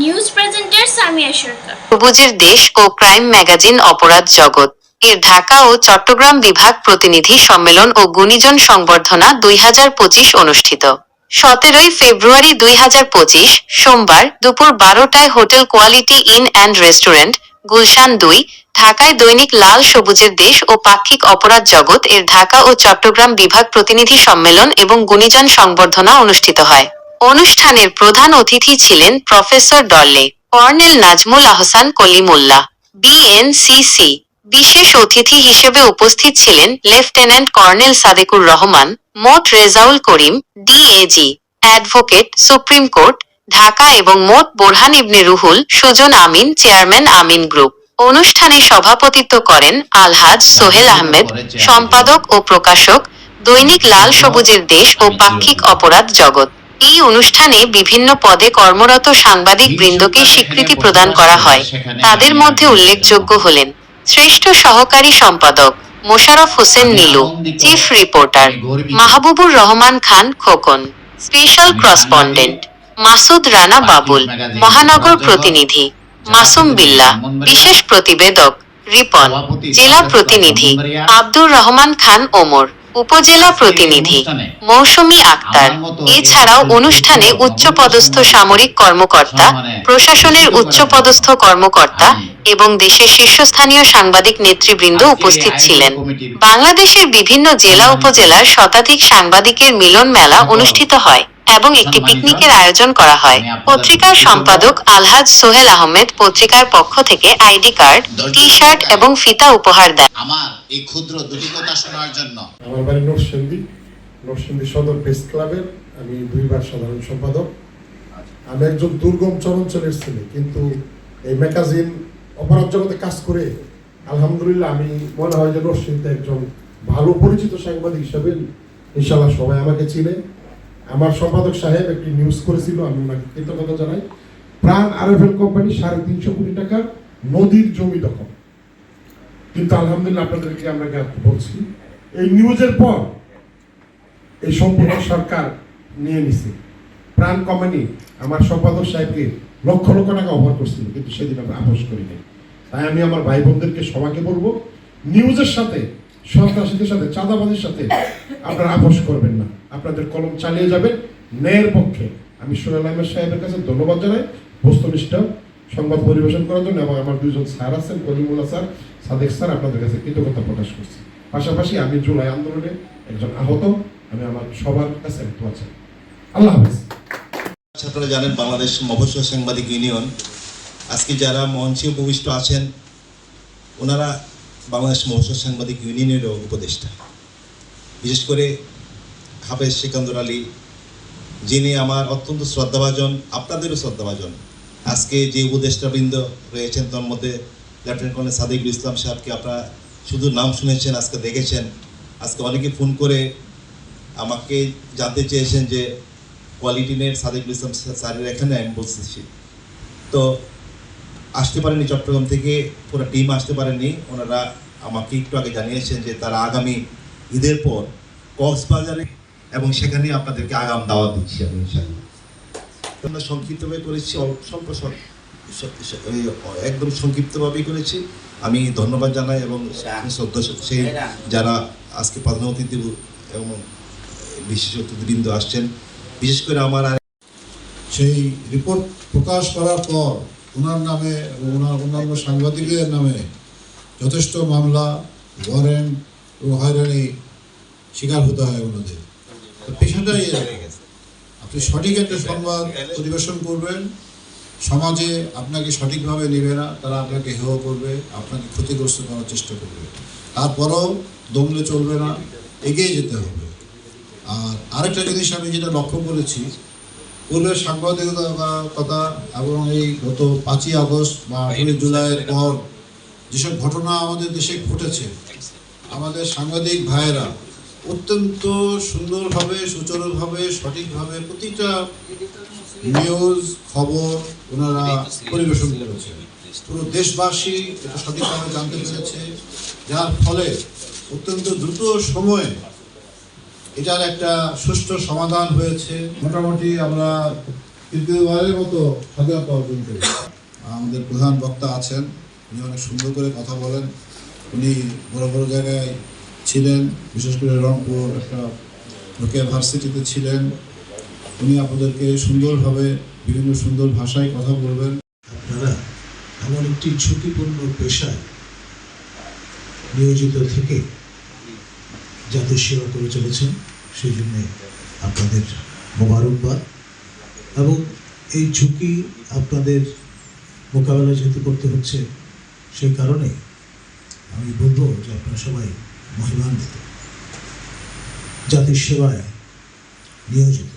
News presenter Samia সরকার। সবুজের দেশ ও crime magazine অপরাধ জগৎ। এর ঢাকা ও চট্টগ্রাম বিভাগ প্রতিনিধি সম্মেলন ও গুণীজন সংবর্ধনা দুই হাজার পঁচিশ অনুষ্ঠিত। সতেরোই ফেব্রুয়ারি দুই হাজার পঁচিশ, সোমবার দুপুর বারোটায় hotel Quality Inn and restaurant, Gulshan দুই, ঢাকায় দৈনিক লাল সবুজের দেশ ও পাক্ষিক অপরাধ জগৎ এর ঢাকা ও চট্টগ্রাম বিভাগ প্রতিনিধি সম্মেলন এবং গুণীজন সংবর্ধনা অনুষ্ঠিত হয়। অনুষ্ঠানের প্রধান অতিথি ছিলেন প্রফেসর ডল্লে কর্নেল নাজমুল আহসান কলিমুল্লাহ বিএনসিসি বিশেষ অতিথি হিসেবে উপস্থিত ছিলেন লেফটেন্যান্ট কর্নেল সাদেকুর রহমান, মোট Rezaul Karim DAG advocate, supreme court, Dhaka এবং মোট বোরহান ইবনে রুহুল, সুজন আমিন, চেয়ারম্যান আমিন গ্রুপ। অনুষ্ঠানে সভাপতিত্ব করেন আলহাজ সোহেল আহমেদ, সম্পাদক ও প্রকাশক, দৈনিক লাল সবুজের দেশ ও পাক্ষিক অপরাধ জগৎ। এই অনুষ্ঠানে বিভিন্ন পদে কর্মরত সাংবাদিক বৃন্দকে স্বীকৃতি প্রদান করা হয়। তাদের মধ্যে উল্লেখযোগ্য হলেন শ্রেষ্ঠ সহকারী সম্পাদক Mosharraf Hossain Nilu chief reporter Mahbubur Rahman Khan Khokon special correspondent Masud Rana Babul মহানগর প্রতিনিধি মাসুম বিল্লা বিশেষ প্রতিবেদক রিপন জেলা প্রতিনিধি আব্দুর রহমান খান ওমর। উপজেলা প্রতিনিধি মৌসুমী আক্তার। এছাড়াও অনুষ্ঠানে উচ্চপদস্থ সামরিক কর্মকর্তা প্রশাসনের উচ্চপদস্থ কর্মকর্তা এবং দেশের শীর্ষস্থানীয় সাংবাদিক নেতৃবৃন্দ উপস্থিত ছিলেন। বাংলাদেশের বিভিন্ন জেলা উপজেলার শতাধিক সাংবাদিকের মিলন মেলা অনুষ্ঠিত হয়। এবং একটি পিকনিকের আয়োজন করা হয়। পত্রিকার সম্পাদক আলহাজ সোহেল আহমেদ পত্রিকার পক্ষ থেকে আইডি কার্ড টি শার্ট এবং ফিতা উপহার দেন। আমার এই ক্ষুদ্র দুটি কথা শোনার জন্য। আমার বাড়ি নরসিংদী। নরসিংদী সদর প্রেস ক্লাবের আমি দুইবার সাধারণ সম্পাদক। আমি একজন দুর্গম চরাঞ্চলের ছেলে কিন্তু এই ম্যাগাজিন অপরাধ জগতে কাজ করে আলহামদুলিল্লাহ আমি মনে হয় যে নরসিংদীতে একজন ভালো পরিচিত সাংবাদিক হিসাবে ইনশাল্লাহ সবাই আমাকে চিনে। আমার সম্পাদক সাহেব একটি নিউজ করেছিল, আমি ওনাকে কৃতজ্ঞতা জানাই। প্রাণ আরএফএল কোম্পানি সাড়ে তিনশো কোটি টাকা নদীর জমি দখল। কিন্তু আলহামদুলিল্লাহ আপনাদেরকে আমরা বলছি। এই নিউজের পর এই সম্পূর্ণ সরকার নিয়ে নিছে। প্রাণ কোম্পানি আমার সম্পাদক সাহেবকে লক্ষ লক্ষ টাকা অফার করছিল, কিন্তু সেদিন আমরা আপোষ করি নাই। তাই আমি আমার ভাই বোনদেরকে সবাইকে বলব নিউজের সাথে, সন্ত্রাসীদের সাথে চাঁদাবাদের সাথে আপনারা আপোষ করবেন না। আপনাদের কলম চালিয়ে যাবেন ন্যায়ের পক্ষে। আমি সোহেল আহমেদ সাহেবের কাছে ধন্যবাদ জানাই বস্তুনিষ্ঠ সংবাদ পরিবেশন করার জন্য এবং আমার দুইজন স্যার আছেন কলিমুল্লাহ স্যার, সাদেক স্যার, আপনাদের কাছে কৃতজ্ঞতা প্রকাশ করছি। পাশাপাশি আমি জুলাই আন্দোলনে একজন আহত, আমি আমার সবার কাছে দোয়া চাই। আল্লাহ হাফেজ। ছাত্ররা জানেন বাংলাদেশ মফস্বল সাংবাদিক ইউনিয়ন। আজকে যারা মঞ্চে উপবিষ্ট আছেন, ওনারা বাংলাদেশ মফস্বল সাংবাদিক ইউনিয়নেরও উপদেষ্টা। বিশেষ করে হাফেজ সিকান্দর আলী, যিনি আমার অত্যন্ত শ্রদ্ধাভাজন, আপনাদেরও শ্রদ্ধাভাজন। আজকে যে উপদেষ্টাবৃন্দ রয়েছেন তার মধ্যে লেফটেন্যান্ট কর্নেল সাদিকুল ইসলাম সাহেবকে আপনারা শুধু নাম শুনেছেন, আজকে দেখেছেন। আজকে অনেকে ফোন করে আমাকে জানতে চেয়েছেন যে কোয়ালিটি নেট সাদিকুল ইসলাম স্যারের এখানে, আমি বলতেছি। তো আসতে পারেনি চট্টগ্রাম থেকে, পুরো টিম আসতে পারেনি। ওনারা আমাকে একটু আগে জানিয়েছেন যে তারা আগামী ঈদের পর কক্সবাজারে এবং সেখানে আপনাদেরকে আগাম দাওয়াত দিচ্ছি আমি আমরা সংক্ষিপ্তভাবে করেছি, অল্প স্বল্প একদম সংক্ষিপ্তভাবেই করেছি। আমি ধন্যবাদ জানাই এবং সেই যারা আজকে প্রধান অতিথি এবং বিশেষ অতিথিবৃন্দ আসছেন, বিশেষ করে আমার সেই রিপোর্ট প্রকাশ করার পর ওনার নামে ওনার অন্যান্য সাংবাদিকদের নামে যথেষ্ট মামলা ওয়ারেন্ট ও হয়রানি শিকার হতে হয় ওনাদের। পেশাটাই এরকম। আপনি সঠিক একটা সংবাদ পরিবেশন করবেন। সমাজে আপনাকে সঠিকভাবে নেবে না, তারা আপনাকে হেয় করবে, আপনাকে ক্ষতিগ্রস্ত করার চেষ্টা করবে। তারপরেও দমলে চলবে না, এগিয়ে যেতে হবে। আর আরেকটা জিনিস আমি যেটা লক্ষ্য করেছি, পূর্বের সাংবাদিকতা কথা এবং এই গত পাঁচই আগস্ট বা আঠেরোই জুলাইয়ের পর যেসব ঘটনা আমাদের দেশে ঘটেছে, আমাদের সাংবাদিক ভাইয়েরা অত্যন্ত সুন্দরভাবে সুচারুভাবে সঠিকভাবে প্রতিটা নিউজ খবর ওনারা পরিবেশন করেছেন। পুরো দেশবাসী এটা সঠিকভাবে জানতে পেরেছে। যার ফলে অত্যন্ত দ্রুত সময়ে এটার একটা সুষ্ঠু সমাধান হয়েছে। মোটামুটি আমরা তৃতীয়বারের মতো স্বাধীনতা অর্জন করি আমাদের প্রধান বক্তা আছেন। উনি অনেক সুন্দর করে কথা বলেন। উনি বড় বড় জায়গায় ছিলেন, বিশেষ করে রংপুর একটা রোকেয়া ভার্সিটিতে ছিলেন। উনি আপনাদেরকে সুন্দরভাবে, বিভিন্ন সুন্দর ভাষায় কথা বলবেন। আপনারা এমন একটি ঝুঁকিপূর্ণ পেশায় নিয়োজিত থেকে জাতির সেবা করে চলেছেন, সেই জন্য আপনাদের মোবারকবাদ। এবং এই ঝুঁকি আপনাদের মোকাবেলা যেহেতু করতে হচ্ছে, সেই কারণে আমি বলব যে আপনারা সবাই মহিমান্বিত জাতির সেবায় নিয়োজিত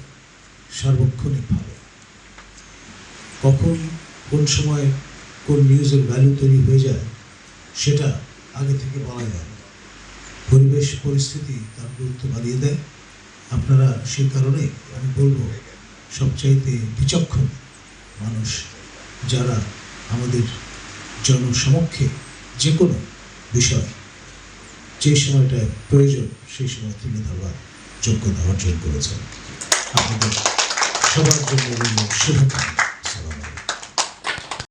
সার্বক্ষণিকভাবে কখন কোন সময় কোন নিউজের ভ্যালু তৈরি হয়ে যায়, সেটা আগে থেকে বলা যায় পরিবেশ, পরিস্থিতি তার গুরুত্ব বাড়িয়ে দেয়। আপনারা সেই কারণে আমি বলব, সবচাইতে বিচক্ষণ মানুষ যারা আমাদের জনসমক্ষে যে কোনো বিষয় যে সময়টা প্রয়োজন সেই সময় তুলে ধরবার যোগ্যতা অর্জন করেছেন। আপনাদের সবার জন্য শুভকামনা।